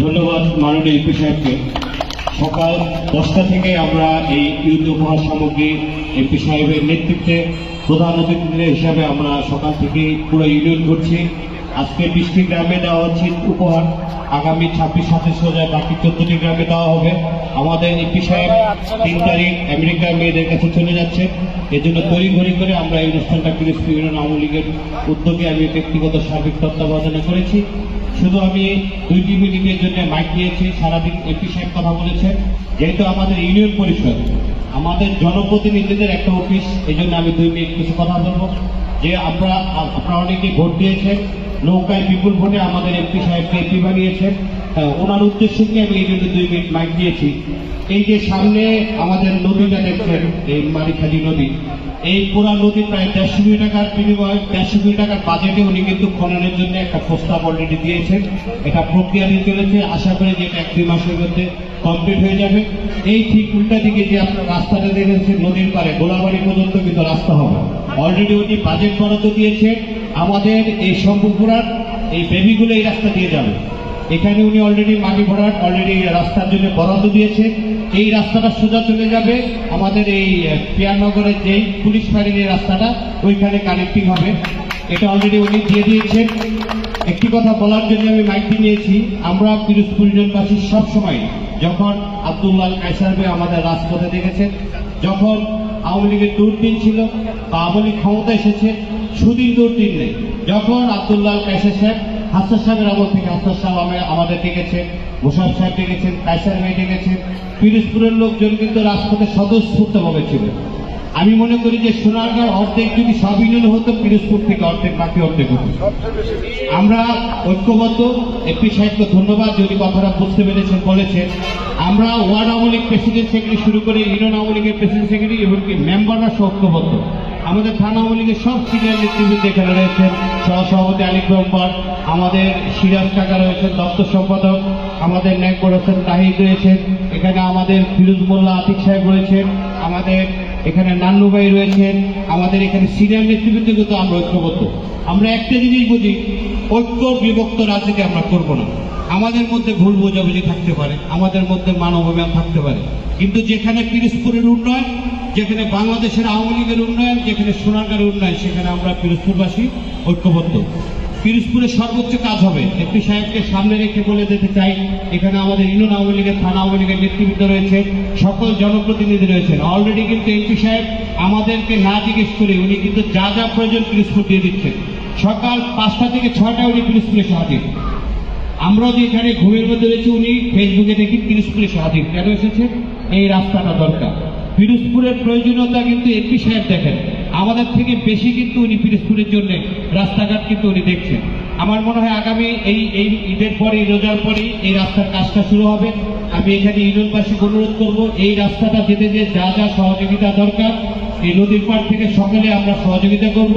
ধন্যবাদ মাননীয় ইপি সাহেবকে। সকাল দশটা থেকে আমরা এই ঈদ উপহার সামগ্রী এমপি সাহেবের নেতৃত্বে প্রধান অতিথি হিসাবে আমরা সকাল থেকে পুরো ইউনিয়ন করছি আজকে বিশটি গ্রামে দেওয়া হচ্ছে উপহার। আগামী ছাব্বিশ সাতাশ হাজার বাকি চোদ্দটি গ্রামে দেওয়া হবে। আমাদের এমপি সাহেব তিন তারিখ আমেরিকার মেয়েদের কাছে চলে যাচ্ছে। এজন্য তৈরি ঘড়ি করে আমরা এই অনুষ্ঠানটা পিরিস্পি ইউনিয়ন আওয়ামী লীগের উদ্যোগে আমি ব্যক্তিগত সার্বিক তত্ত্বাবধানে করেছি। শুধু আমি দুইটি মিনিটের জন্য মাইক দিয়েছি, সারাদিন এপি সাহেব কথা বলেছেন। যেহেতু আমাদের ইউনিয়ন পরিষদ, আমাদের জনপ্রতিনিধিদের একটা অফিস এই জন্য আমি দুই মিনিট কিছু কথা বলব। যে আমরা আপনারা অনেকে ভোট দিয়েছেন, নৌকায় বিপুল ভোটে আমাদের এমপি সাহেবকে এমপি বানিয়েছেন। ওনার উদ্দেশ্যে আমি এই জন্য দুই মিনিট মাইক দিয়েছি। এই যে সামনে আমাদের নদীটা দেখছেন, এই মারিখালি নদী এই পুরা নদী প্রায় দেড়শো কোটি টাকার বিনিময়ে, দেড়শো কোটি টাকার বাজেটে উনি কিন্তু খননের জন্য একটা প্রস্তাব অলরেডি দিয়েছেন। এটা প্রক্রিয়া নিয়ে চলেছে। আশা করি যে এক দুই মাসের মধ্যে কমপ্লিট হয়ে যাবে। এই ঠিক উল্টা দিকে যে আপনার রাস্তাটা দেখেছেন, নদীর পারে গোলাবাড়ি পর্যন্ত কিন্তু রাস্তা হবে। অলরেডি উনি বাজেট বরাদ্দ দিয়েছে আমাদের এই শম্ভুপুরার এই বেবিগুলো এই রাস্তা দিয়ে যাবে। এখানে উনি অলরেডি মাটি ভরাট অলরেডি রাস্তার জন্য বরাদ্দ দিয়েছে। এই রাস্তাটা সোজা চলে যাবে। আমাদের এই আহ, পিয়ারনগরের যেই পুলিশ ফাঁড়ির এই রাস্তাটা ওইখানে কানেক্টিং হবে। এটা অলরেডি উনি দিয়ে দিয়েছেন। একটি কথা বলার জন্য আমি মাইকটি নিয়েছি। আমরা পিরোজপুর ইউনিয়নবাসী সবসময় যখন আব্দুল্লাহ কাইসার ভাই আমাদের রাজপথে দেখেছেন যখন আওয়ামী লীগের দুর্দিন ছিল বা আওয়ামী লীগ ক্ষমতা এসেছে সুদিন দুর্দিন নেই। যখন আব্দুল্লাহ কাইসার সাহেব হাসান সাহেবের আমল থেকে হাসান সাহেব আমে- আমাদের ডেকেছেন মোশারফ সাহেব ডেকেছেন কাইসার ভাই ডেকেছেন, পিরোজপুরের লোকজন কিন্তু রাজপথে স্বতঃস্ফূর্তভাবে ছিল আমি মনে করি যে সোনারগাঁও অর্ধেক যদি সব ইউনিয়ন হতো, পিরোজপুর থেকে অর্ধেক, বাকি অর্ধেক হতো। আমরা ঐক্যবদ্ধ এপি সাহেবকে ধন্যবাদ, যদি কথাটা বুঝতে পেরেছেন, বলেছেন। আমরা ward Awami League president secretary শুরু করে ইউনিয়ন আওয়ামী লীগের প্রেসিডেন্ট সেক্রেটারি এমনকি মেম্বাররা ঐক্যবদ্ধ আমাদের থানা আওয়ামী লীগের সব সিনিয়র নেতৃবৃন্দ এখানে রয়েছেন। সহসভাপতি আলিক ব্রহ্মার, আমাদের সিরাজ কাকা রয়েছেন, দপ্তর সম্পাদক, আমাদের ন্যাকবর হোসেন তাহিদ রয়েছেন, এখানে আমাদের ফিরুজ মোল্লা আতিক সাহেব রয়েছেন, আমাদের এখানে নান্নু ভাই রয়েছেন, আমাদের এখানে সিনিয়র নেতৃবৃন্দ কিন্তু আমরা ঐক্যবদ্ধ। আমরা একটা জিনিস বুঝি ঐক্য বিভক্ত রাজনীতি আমরা করব না। আমাদের মধ্যে ভুল বোঝাবুঝি থাকতে পারে, আমাদের মধ্যে মানবাভিমান থাকতে পারে। কিন্তু যেখানে পিরোজপুরের উন্নয়ন, যেখানে বাংলাদেশের আওয়ামী লীগের উন্নয়ন, যেখানে সোনারগাঁর উন্নয়ন, সেখানে আমরা পিরোজপুরবাসী ঐক্যবদ্ধ। পিরোজপুরের সর্বোচ্চ কাজ হবে। এমপি সাহেবকে সামনে রেখে বলে দিতে চাই, এখানে আমাদের ইউনিয়ন আওয়ামী লীগের, থানা আওয়ামী লীগের নেতৃবৃন্দ রয়েছে সকল জনপ্রতিনিধি রয়েছেন। অলরেডি কিন্তু এমপি সাহেব আমাদেরকে না জিজ্ঞেস করে উনি কিন্তু যা যা প্রয়োজন পিরোজপুর দিয়ে দিচ্ছেন। সকাল পাঁচটা থেকে ছটা উনি পিরোজপুরে হাজির। আমরাও যে এখানে ঘুমের মধ্যে রয়েছি, উনি ফেসবুকে দেখি পিরোজপুরে হাজির। কেন এসেছে? এই রাস্তাটা দরকার। পিরোজপুরের প্রয়োজনীয়তা কিন্তু এমপি সাহেব দেখেন। আমাদের থেকে বেশি কিন্তু উনি পিরোজপুরের জন্য রাস্তাঘাট কিন্তু উনি দেখছেন। আমার মনে হয় আগামী এই এই ঈদের পরে রোজার পরেই এই রাস্তার কাজটা শুরু হবে। আমি এখানে ইউনিয়নবাসীকে অনুরোধ করব, এই রাস্তাটা যেতে যে যা যা সহযোগিতা দরকার, এই নদীর পাড় থেকে সকলে আমরা সহযোগিতা করব।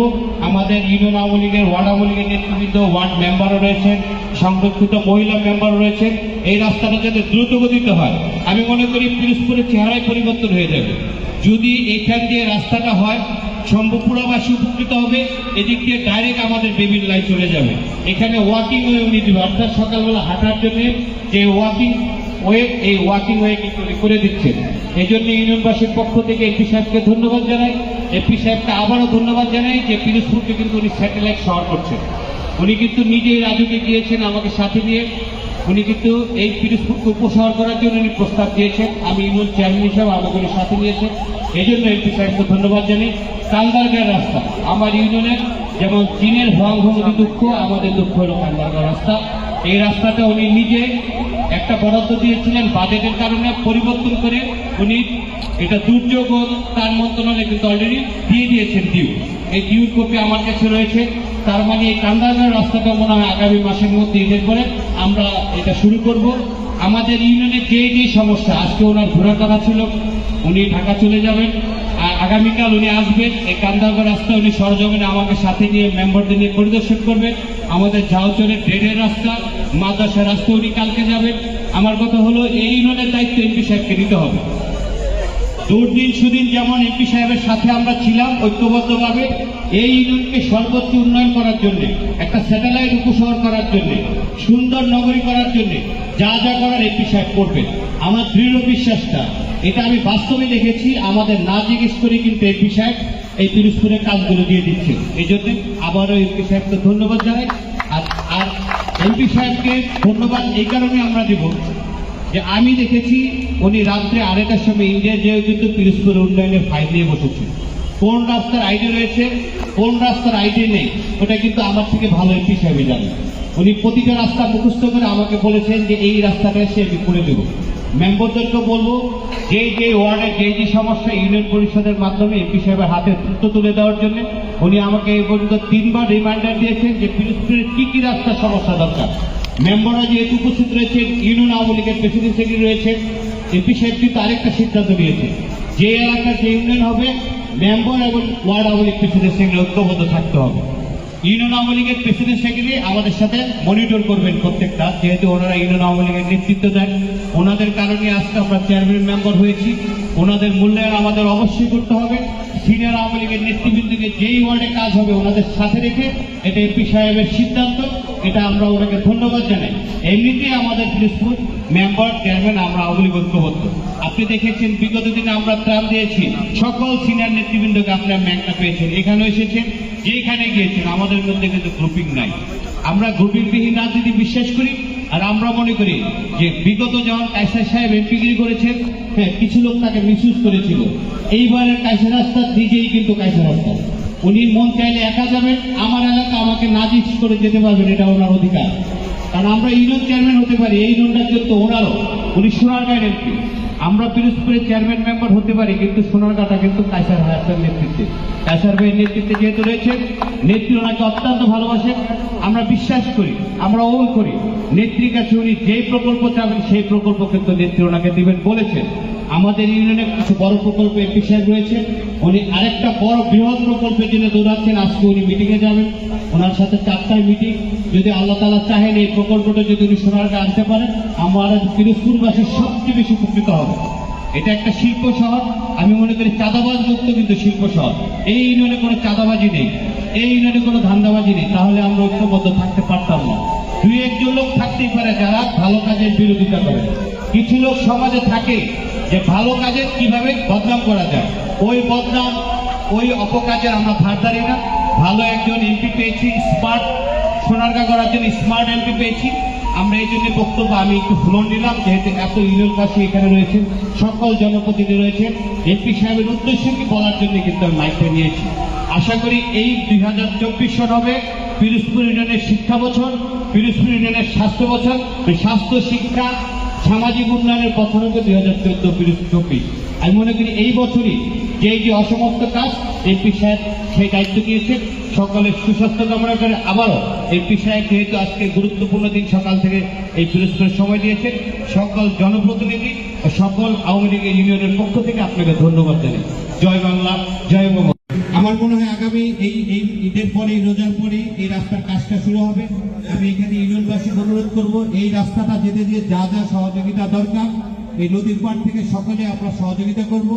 আমাদের ইউনিয়ন আওয়ামী লীগের, ওয়ার্ড আওয়ামী লীগের নেতৃবৃন্দ, ওয়ার্ড মেম্বারও রয়েছেন, সংরক্ষিত মহিলা মেম্বারও রয়েছেন। এই রাস্তাটা যাতে দ্রুত গতিতে হয়, আমি মনে করি পিরোজপুরের চেহারায় পরিবর্তন হয়ে যাবে। যদি এখান দিয়ে রাস্তাটা হয় শম্ভুপুরাবাসী উপকৃত হবে। এদিক দিয়ে ডাইরেক্ট আমাদের বেবির লাইন চলে যাবে। এখানে ওয়াকিং ওয়ে উনি দিবে অর্থাৎ সকালবেলা হাঁটার জন্য যে ওয়াকিং ওয়ে এই ওয়াকিং ওয়ে কিন্তু করে দিচ্ছেন। এই জন্য ইউনিয়নবাসীর পক্ষ থেকে এপি সাহেবকে ধন্যবাদ জানাই। এপি সাহেবকে আবারও ধন্যবাদ জানাই যে পিরোজপুরকে কিন্তু উনি স্যাটেলাইট শহর করছেন। উনি কিন্তু নিজেই রাজুকে গিয়েছেন আমাকে সাথে নিয়ে। উনি কিন্তু এই পিরোজপুরকে উপশহর করার জন্য উনি প্রস্তাব দিয়েছেন। আমি ইউনিয়ন চেয়ারম্যান হিসাবে উনি সাথে নিয়েছেন। এই জন্য এমপি সাহেবকে ধন্যবাদ জানাই। কান্দারগাঁর রাস্তা, আমার ইউনিয়নের যেমন চীনের ভঙ্গভঙ্গি দুঃখ, আমাদের দুঃখ হলো কান্দারগাঁ রাস্তা। এই রাস্তাটা উনি নিজে একটা বরাদ্দ দিয়েছিলেন বাজেটের কারণে পরিবর্তন করে উনি এটা দুর্যোগ তার মন্ত্রণালয়ে কিন্তু অলরেডি দিয়ে দিয়েছেন ডিউ এই ডিউর কপি আমার কাছে রয়েছে। তার মানে কান্দারগাঁও রাস্তাটা মনে হয় আগামী মাসের মধ্যে ঈদের করে আমরা এটা শুরু করব। আমাদের ইউনিয়নে যে যে সমস্যা? আজকে ওনার ঘোরার কথা ছিল, উনি ঢাকা চলে যাবেন। আর আগামীকাল উনি আসবেন। এই কান্দারগাঁও রাস্তা উনি সরজমিনে আমাকে সাথে নিয়ে মেম্বারদের নিয়ে পরিদর্শন করবেন। আমাদের ঝাউচরের ট্রেনের রাস্তা, মাদ্রাসার রাস্তা উনি কালকে যাবেন। আমার কথা হলো, এই ইউনিয়নের দায়িত্ব এমপি সাহেবকে নিতে হবে। দুর্দিন সুদিন যেমন এমপি সাহেবের সাথে আমরা ছিলাম ঐক্যবদ্ধভাবে, এই ইউনিয়নকে সর্বোচ্চ উন্নয়ন করার জন্য, একটা স্যাটেলাইট উপশহর করার জন্য, সুন্দর নগরী করার জন্য যা যা করার এমপি সাহেব করবেন। আমার দৃঢ় বিশ্বাসটা, এটা আমি বাস্তবে দেখেছি, আমাদের না জিজ্ঞেস করে কিন্তু এমপি সাহেব এই পিরোজপুরের কাজগুলো দিয়ে দিচ্ছে এই জন্য আবারও এমপি সাহেবকে ধন্যবাদ জানাই। আর আর এমপি সাহেবকে ধন্যবাদ এই কারণে আমরা দেব যে আমি দেখেছি উনি রাত্রে আড়াইটার সময় ইন্ডিয়া যেয়ে কিন্তু পিরোজপুর উন্নয়নের ফাইল নিয়ে বসেছে কোন রাস্তার আইডি রয়েছে, কোন রাস্তার আইডি নেই, ওটা কিন্তু আমার থেকে ভালো এমপি সাহেব জানে। উনি প্রতিটা রাস্তা মুখস্থ করে আমাকে বলেছেন যে এই রাস্তাটা সে আমি করে দেবো। মেম্বারদেরকে বলব, যে যে ওয়ার্ডে যে যে সমস্যা ইউনিয়ন পরিষদের মাধ্যমে এমপি সাহেবের হাতে দ্রুত তুলে দেওয়ার জন্য উনি আমাকে এই পর্যন্ত তিনবার রিমাইন্ডার দিয়েছেন যে পিরোজপুরের কি কি রাস্তার সমস্যা দরকার। মেম্বাররা যেহেতু উপস্থিত রয়েছেন, ইউনিয়ন আওয়ামী লীগের প্রেসিডেন্ট সেক্রেটারি রয়েছেন, এমপি সাহেব কিন্তু আরেকটা সিদ্ধান্ত নিয়েছে যে এলাকার যে ইউনিয়ন হবে, মেম্বার এবং ward Awami League president secretary ঐক্যবদ্ধ থাকতে হবে। ইউনিয়ন আওয়ামী লীগের প্রেসিডেন্ট সেক্রেটারি আমাদের সাথে মনিটর করবেন প্রত্যেকটা, যেহেতু ওনারা ইউনিয়ন আওয়ামী লীগের নেতৃত্ব দেন। ওনাদের কারণে আজকে আমরা চেয়ারম্যান মেম্বার হয়েছি। ওনাদের মূল্যায়ন আমাদের অবশ্যই করতে হবে। সিনিয়র আওয়ামী লীগের নেতৃবৃন্দকে যেই ওয়ার্ডে কাজ হবে ওনাদের সাথে রেখে এটা এমপি সাহেবের সিদ্ধান্ত। এটা আমরা ওনাকে ধন্যবাদ জানাই। এমনিতেই আমাদের পিরোজপুর মেম্বার, চেয়ারম্যান, আমরা আওয়ামী ঐক্যবদ্ধ আপনি দেখেছেন, বিগত দিনে আমরা ত্রাণ দিয়েছি। সকল সিনিয়র নেতৃবৃন্দকে আপনার ম্যাংটা পেয়েছেন। এখানে এসেছেন যেখানে গিয়েছেন, আমাদের মধ্যে কিন্তু গ্রুপিং নাই। আমরা গ্রুপিংবিহীন রাজনীতি বিশ্বাস করি, আর আমরা মনে করি যে বিগত যখন কাইসার সাহেব এমপিগিরি করেছেন হ্যাঁ কিছু লোক তাকে মিসইউজ করেছিল। এইবারের কাইসার রাস্তা, নিজেই কিন্তু কাইসার রাস্তা। উনি মন চাইলে একা যাবেন, আমার এলাকা আমাকে নাজিস করে যেতে পারবেন, এটা ওনার অধিকার। কারণ আমরা ইউনিয়ন চেয়ারম্যান হতে পারি, এই ইউনিয়নটার জন্য ওনারও, উনি সোনারগাঁয়ের এমপি আমরা পিরোজপুরের চেয়ারম্যান মেম্বার হতে পারি, কিন্তু সোনারগাঁটা কিন্তু কাইসার হায়াতের নেতৃত্বে। কাইসার ভাইয়ের নেতৃত্বে যেহেতু রয়েছেন নেত্রী ওনাকে অত্যন্ত ভালোবাসেন আমরা বিশ্বাস করি, আমরা ওল করি। নেত্রীর কাছে উনি যেই প্রকল্প চাবেন, সেই প্রকল্প কিন্তু নেত্রী ওনাকে দেবেন বলেছেন। আমাদের ইউনিয়নে কিছু বড় প্রকল্প এমপি সাহেব রয়েছে উনি আরেকটা বড় বৃহৎ প্রকল্পের জন্য দৌড়াচ্ছেন আজকে উনি মিটিংয়ে যাবেন। ওনার সাথে চারটায় মিটিং যদি আল্লাহ তালা চাহেন এই প্রকল্পটা যদি উনি সোনারকে আনতে পারেন, আমার পিরোজপুরবাসী সবচেয়ে বেশি উপকৃত হবে। এটা একটা শিল্প শহর। আমি মনে করি চাঁদাবাজ মুক্ত কিন্তু শিল্প শহর। এই ইউনিয়নে কোনো চাঁদাবাজি নেই। এই ইউনিয়নে কোনো ধান্দাবাজি নেই। তাহলে আমরা ঐক্যবদ্ধ থাকতে পারতাম না। দুই একজন লোক থাকতেই পারে যারা ভালো কাজের বিরোধিতা করে। কিছু লোক সমাজে থাকে যে ভালো কাজের কীভাবে বদনাম করা যায়। ওই বদনাম, ওই অপকাজের আমরা ধার ধারি না। ভালো একজন এমপি পেয়েছি স্মার্ট সোনারগা করার জন্য স্মার্ট এমপি পেয়েছি। আমরা এই জন্য বক্তব্য আমি একটু ফ্লোর নিলাম, যেহেতু এত ইউনিয়নবাসী এখানে রয়েছেন, সকল জনপ্রতিনিধি রয়েছেন। এমপি সাহেবের উদ্দেশ্যে কি বলার জন্য কিন্তু আমি মাইকটা নিয়েছি। আশা করি এই দুই হাজার চব্বিশ সন হবে পিরোজপুর ইউনিয়নের শিক্ষা বছর, পিরোজপুর ইউনিয়নের স্বাস্থ্য বছর স্বাস্থ্য, শিক্ষা, সামাজিক উন্নয়নের হবে দুই হাজার চোদ্দ চব্বিশ। আমি মনে করি এই বছরই যে যে অসমাপ্ত কাজ এমপি সাহেব সেই দায়িত্ব নিয়েছেন। সকলের সুস্বাস্থ্য কামনা করে আবারও এমপি সাহেব যেহেতু আজকে গুরুত্বপূর্ণ দিন, সকাল থেকে এই পুরস্কারের সময় দিয়েছেন, সকল জনপ্রতিনিধি সকল আওয়ামী লীগের ইউনিয়নের পক্ষ থেকে আপনাকে ধন্যবাদ জানাই। জয় বাংলা জয় বাংলা আমার মনে হয় আগামী এই এই ঈদের পরে, রোজার পরে এই রাস্তার কাজটা শুরু হবে। আমি এখানে ইউনিয়নবাসীকে অনুরোধ করব, এই রাস্তাটা যেতে দিয়ে যা যা সহযোগিতা দরকার, এই নদীর পাড় থেকে সকলে আমরা সহযোগিতা করব।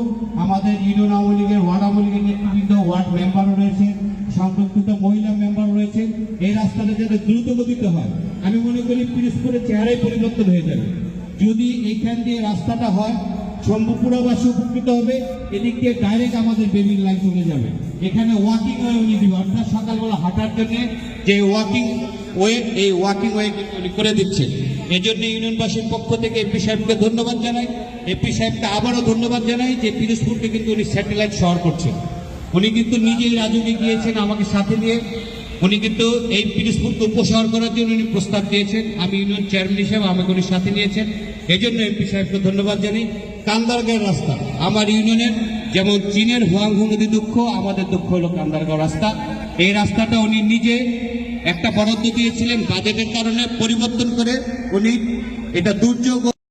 আমাদের ইউনিয়ন আওয়ামী লীগের, ওয়ার্ড আওয়ামী লীগের নেতৃবৃন্দ, ওয়ার্ড মেম্বারও রয়েছে সংরক্ষিত মহিলা মেম্বার রয়েছে এই রাস্তাটা যাতে দ্রুত গতিতে হয়। আমি মনে করি পিরোজপুরের চেহারাই পরিবর্তন হয়ে যাবে। যদি এইখান দিয়ে রাস্তাটা হয়, শম্ভুপুরাবাসী উপকৃত হবে, এদিক দিয়ে ডাইরেক্ট আমাদের বেবির লাইন চলে যাবে। এখানে ওয়াকিং ওয়ে উনি দিবে। অর্থাৎ সকালবেলা হাঁটার জন্য যে ওয়াকিং ওয়ে এই ওয়াকিং ওয়ে উনি করে দিচ্ছে। এই জন্য ইউনিয়নবাসীর পক্ষ থেকে এপি সাহেবকে ধন্যবাদ জানাই। এপি সাহেবকে আবারও ধন্যবাদ জানাই যে পিরোজপুরকে কিন্তু উনি স্যাটেলাইট শহর করছেন। উনি কিন্তু নিজেই রাজুকে গিয়েছেন আমাকে সাথে নিয়ে। উনি কিন্তু এই পিরোজপুরকে উপশহর করার জন্য উনি প্রস্তাব দিয়েছেন। আমি ইউনিয়ন চেয়ারম্যান হিসেবে আমাকে উনি সাথে নিয়েছেন। এই জন্য এমপি সাহেবকে ধন্যবাদ জানাই। কান্দারগাঁও রাস্তা। আমার ইউনিয়নের যেমন চীনের হুয়াংহু নদী দুঃখ, আমাদের দুঃখ হলো কান্দারগাঁও রাস্তা। এই রাস্তাটা উনি নিজে একটা বরাদ্দ দিয়েছিলেন। বাজেটের কারণে পরিবর্তন করে উনি এটা দুর্যোগ